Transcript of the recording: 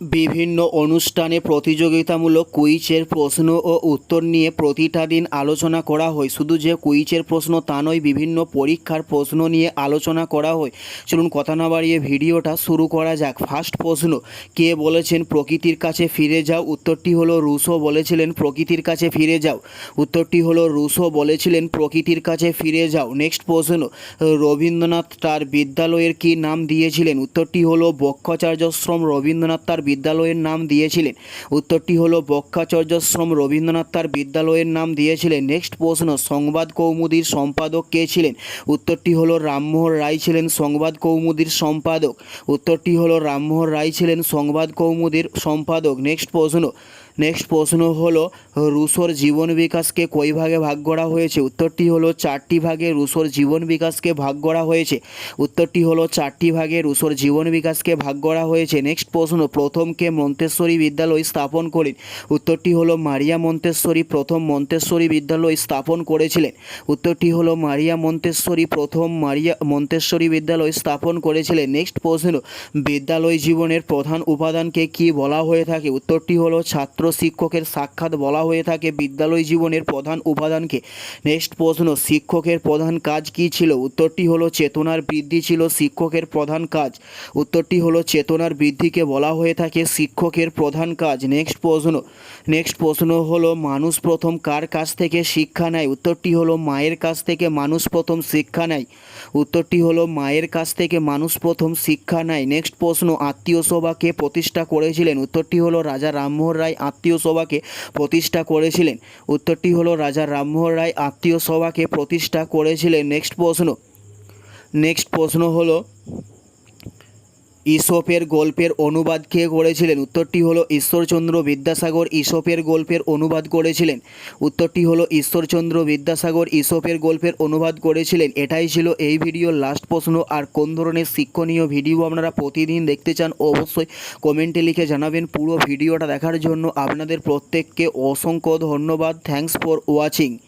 বিভিন্ন অনুষ্ঠানে প্রতিযোগিতামূলক কুইজের প্রশ্ন ও উত্তর নিয়ে প্রতিটা দিন আলোচনা করা হয়। শুধু যে কুইজের প্রশ্ন তা নয়, বিভিন্ন পরীক্ষার প্রশ্ন নিয়ে আলোচনা করা হয়। চলুন কথা না বাড়িয়ে ভিডিওটা শুরু করা যাক। ফার্স্ট প্রশ্ন, কে বলেছেন প্রকৃতির কাছে ফিরে যাও? উত্তরটি হলো রুশো বলেছিলেন প্রকৃতির কাছে ফিরে যাও। উত্তরটি হলো রুশো বলেছিলেন প্রকৃতির কাছে ফিরে যাও। নেক্সট প্রশ্ন, রবীন্দ্রনাথ তার বিদ্যালয়ের কি নাম দিয়েছিলেন? উত্তরটি হলো বক্ষাচার্যশ্রম রবীন্দ্রনাথ তার বিদ্যালয়ের নাম দিয়েছিলেন। উত্তরটি হলো বক্ষাচর্যাশ্রম রবীন্দ্রনাথ তার বিদ্যালয়ের নাম দিয়েছিলেন। নেক্সট প্রশ্ন, সংবাদ কৌমুদির সম্পাদক কে ছিলেন? উত্তরটি হলো রামমোহন রায় ছিলেন সংবাদ কৌমুদির সম্পাদক। উত্তরটি হলো রামমোহন রায় ছিলেন সংবাদ কৌমুদির সম্পাদক। নেক্সট প্রশ্ন নেক্সট প্রশ্ন হলো, রুশোর জীবন বিকাশকে কই ভাগে ভাগ করা হয়েছে? উত্তরটি হলো, চারটি ভাগে রুশোর জীবন বিকাশকে ভাগ করা হয়েছে। উত্তরটি হলো, চারটি ভাগে রুশোর জীবন বিকাশকে ভাগ করা হয়েছে। নেক্সট প্রশ্ন, প্রথম কে মন্তেশ্বরী বিদ্যালয় স্থাপন করেন? উত্তরটি হলো, মারিয়া মন্তেশ্বরী প্রথম মন্তেশ্বরী বিদ্যালয় স্থাপন করেছিলেন। উত্তরটি হলো, মারিয়া মন্তেশ্বরী প্রথম মারিয়া মন্তেশ্বরী বিদ্যালয় স্থাপন করেছিলেন। নেক্সট প্রশ্ন, বিদ্যালয় জীবনের প্রধান উপাদানকে কি বলা হয়ে থাকে? উত্তরটি হলো, ছাত্র শিক্ষকের সাক্ষাৎ বলা হয়ে থাকে বিদ্যালয় জীবনের প্রধান উপাদানকে। নেক্সট প্রশ্ন, শিক্ষকের প্রধান কাজ কি ছিল? উত্তরটি হলো, চেতনার বৃদ্ধি ছিল শিক্ষকের প্রধান কাজ। উত্তরটি হলো, চেতনার বৃদ্ধিকে বলা হয়ে থাকে শিক্ষকের প্রধান কাজ। নেক্সট প্রশ্ন নেক্সট প্রশ্ন হলো, মানুষ প্রথম কার কাছ থেকে শিক্ষা নেয়? উত্তরটি হলো, মায়ের কাছ থেকে মানুষ প্রথম শিক্ষা নেয়। উত্তরটি হলো, মায়ের কাছ থেকে মানুষ প্রথম শিক্ষা নেয়। নেক্সট প্রশ্ন, আত্মীয় সভাকে প্রতিষ্ঠা করেছিলেন? উত্তরটি হলো, রাজা রামমোহন রায় আত্মীয় সভাকে প্রতিষ্ঠা করেছিলেন। উত্তরটি হলো, রাজা রামমোহন রায় আত্মীয় সভাকে প্রতিষ্ঠা করেছিলেন। নেক্সট প্রশ্ন। নেক্সট প্রশ্ন হলো ইসপের গল্পের অনুবাদ কে করেছিলেন? উত্তরটি হলো ঈশ্বরচন্দ্র বিদ্যাসাগর ইসপের গল্পের অনুবাদ করেছিলেন। উত্তরটি হলো ঈশ্বরচন্দ্র বিদ্যাসাগর ইসপের গল্পের অনুবাদ করেছিলেন। এটাই ছিল এই ভিডিওর লাস্ট প্রশ্ন। আর কোন ধরনের শিক্ষণীয় ভিডিও আপনারা প্রতিদিন দেখতে চান, অবশ্যই কমেন্টে লিখে জানাবেন। পুরো ভিডিওটা দেখার জন্য আপনাদের প্রত্যেককে অসংখ্য ধন্যবাদ। Thanks for watching